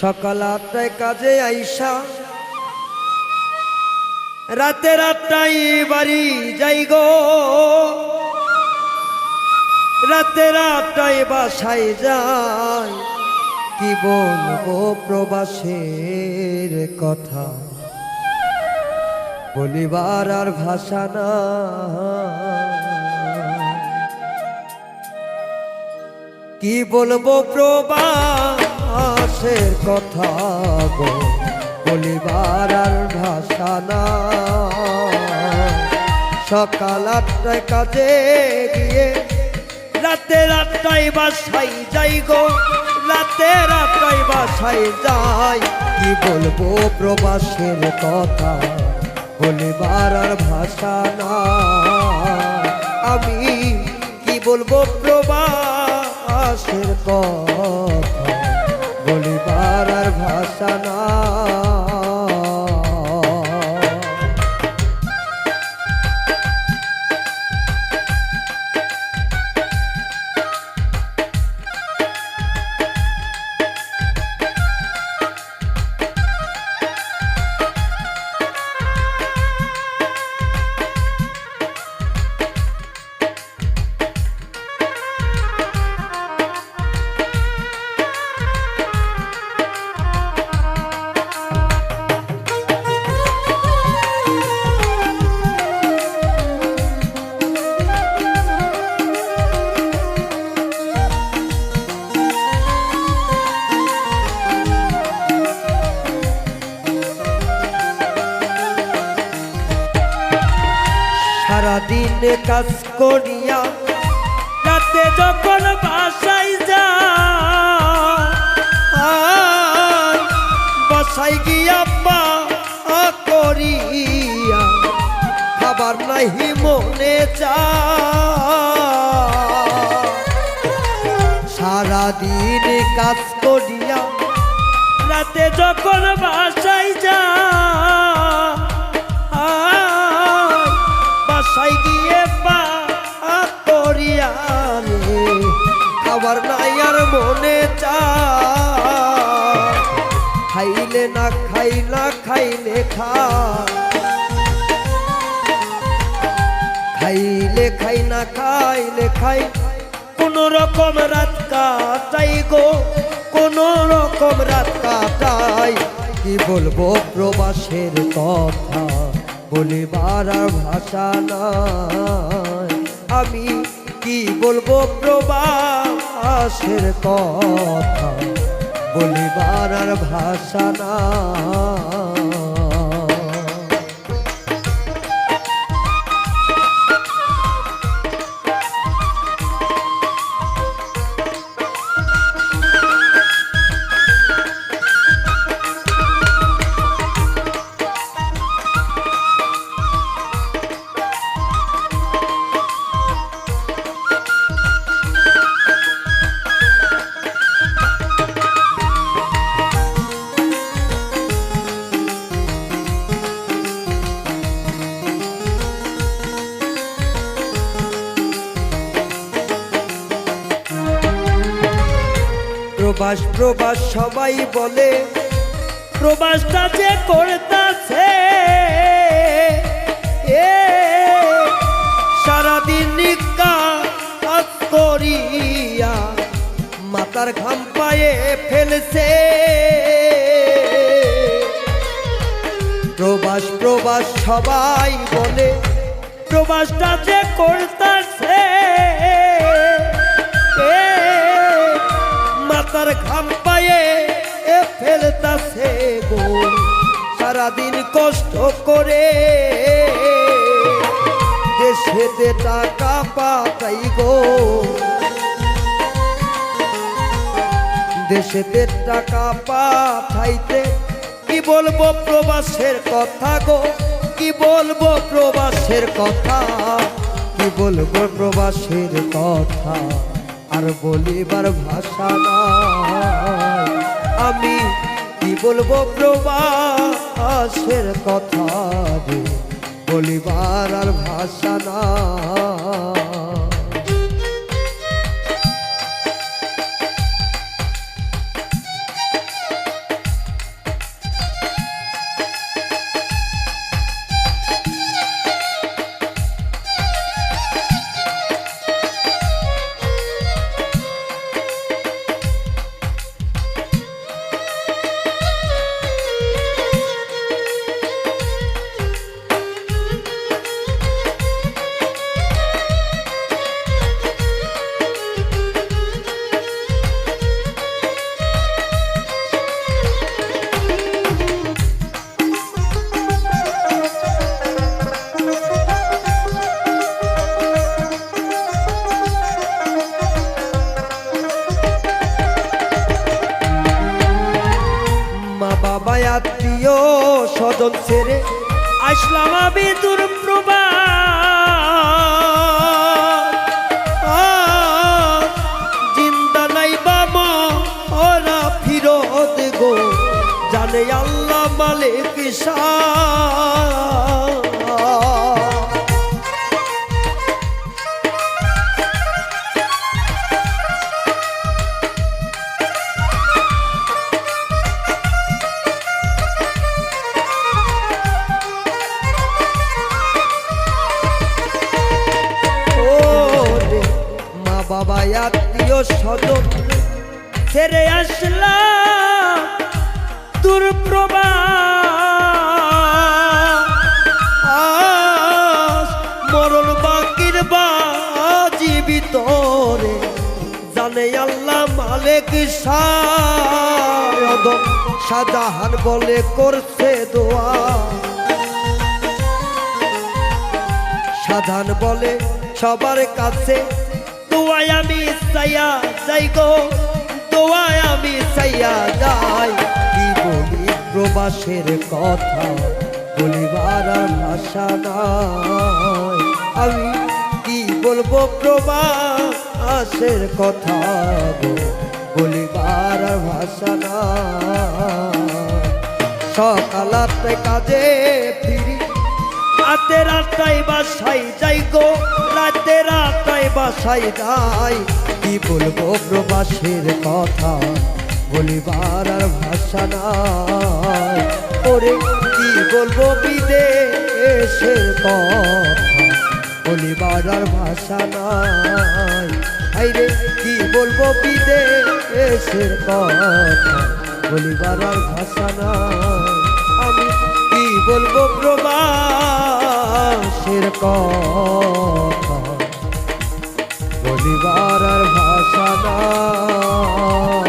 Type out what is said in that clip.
সকাল আটটায় কাজে আইসা। রাতের আটটায় বাড়ি যাই গো। রাতের আটটায় বাসায় যাই। কি বলব প্রবাসের কথা? বলিবার আর ভাষা না কি বলব প্রবাসের কথা গো, বলিবার আর ভাষা না। সকাল আটটায় কাজে গিয়ে রাতের আটটায় বাসাই যাই গো রাতের আটটায় বাসাই যাই। কি বলব প্রবাসের কথা, বলিবার আর ভাষা না। আমি কি বলব প্রবাসের কথা? আর সারাদিন কাজ করিয়া, রাতে যখন বাসায় যা বাসায় গিয়া পা করিয়া, খাবার নাহি মনে চা সারাদিন কাজ করিয়া, রাতে যখন বাসায় যা খাবার নাই আর মনে চা খাইলে না খাই, না খাইলে খা খাইলে খাই, না খাইলে খাই। কোন রকম রাত কাটাই গো, কোন রকম রাত কাটাই। কি বলব প্রবাসের কথা? বলিবার আর ভাষা নাই। আমি কি বলব প্রবাসের কথা বলিবার ভাষা না প্রবাস প্রবাস সবাই বলে। প্রবাসটা যে করতাছে এ সারাদিন কাজ করিয়া মাতার ঘাম পায়ে ফেলছে। প্রবাস প্রবাস সবাই বলে প্রবাসটা যে করতাছে মাতার ঘাম পায়ে এ ফেলতাছে গো। সারাদিন কষ্ট করে দেশেতে টাকা পাতাই গো। দেশেতে টাকা পাঠাইতে কি বলব প্রবাসের কথা গো? কি বলব প্রবাসের কথা? কি বলব প্রবাসের কথা? আর বলিবার ভাষা আমি কি বলব প্রবাসের কথা বলিবার আর ভাষা না স্বজন ছেড়ে আসলাম আমি দুর্প্রভা জিন্দা নাই বাবা ওরা ফিরত গো। জানে আল্লাহ মালে শাহ আত্মীয় স্বজন ছেড়ে আসলাম দুর্প্রভা মরণ বাকির বা জীবিত রে জানে আল্লাহ মালিক শায়দ শাহজাহান বলে করছে দোয়া। সাধান বলে, সবার কাছে দোয়াই আমি সাইয়া যাই গো, দোয়ায় আমি চাইয়া যাই। কি বলি প্রবাসের কথা, বলিবার ভাষা নাই। আমি কি বলব প্রবাসের কথা বলিবার ভাষা নাই। সকালাতে কাজে ফিরি রাতে রাতাই বাসাই যাই গো, রাতে রাতায় বাসায় যাই। কি বলব প্রবাসের কথা, বলিবার আর ভাষা নাই। ওরে, কি বলব বিদেশের কথা, বলিবার আর ভাষা নাই। আইরে, কি বলব বিদেশের কথা, বলিবার আর ভাষা নাই। আমি কি বলব প্রবাসের কথা বলিবার ভাষা নাই।